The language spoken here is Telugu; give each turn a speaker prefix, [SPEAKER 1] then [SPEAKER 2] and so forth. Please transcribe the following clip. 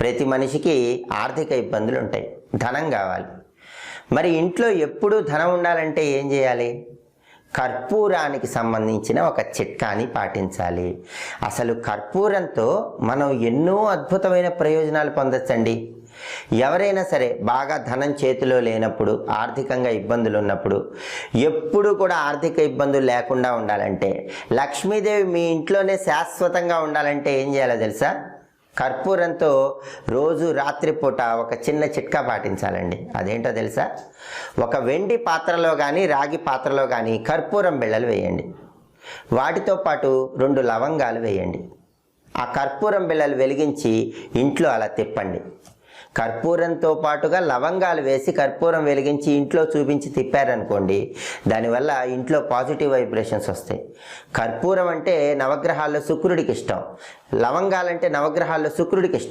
[SPEAKER 1] ప్రతి మనిషికి ఆర్థిక ఇబ్బందులు ఉంటాయి. ధనం కావాలి. మరి ఇంట్లో ఎప్పుడూ ధనం ఉండాలంటే ఏం చేయాలి? కర్పూరానికి సంబంధించిన ఒక చిట్కాని పాటించాలి. అసలు కర్పూరంతో మనం ఎన్నో అద్భుతమైన ప్రయోజనాలు పొందొచ్చండి. ఎవరైనా సరే బాగా ధనం చేతిలో లేనప్పుడు ఆర్థికంగా ఇబ్బందులు ఉన్నప్పుడు ఎప్పుడు కూడా ఆర్థిక ఇబ్బందులు లేకుండా ఉండాలంటే లక్ష్మీదేవి మీ ఇంట్లోనే శాశ్వతంగా ఉండాలంటే ఏం చేయాలో తెలుసా? కర్పూరంతో రోజు రాత్రిపూట ఒక చిన్న చిట్కా పాటించాలండి. అదేంటో తెలుసా? ఒక వెండి పాత్రలో కానీ రాగి పాత్రలో కానీ కర్పూరం బిళ్ళలు వేయండి. వాటితో పాటు రెండు లవంగాలు వేయండి. ఆ కర్పూరం బిళ్ళలు వెలిగించి ఇంట్లో అలా తిప్పండి. కర్పూరంతో పాటుగా లవంగాలు వేసి కర్పూరం వెలిగించి ఇంట్లో చూపించి తిప్పారనుకోండి దానివల్ల ఇంట్లో పాజిటివ్ వైబ్రేషన్స్ వస్తాయి. కర్పూరం అంటే నవగ్రహాల్లో శుక్రుడికి ఇష్టం. లవంగాలంటే నవగ్రహాల్లో శుక్రుడికి ఇష్టం.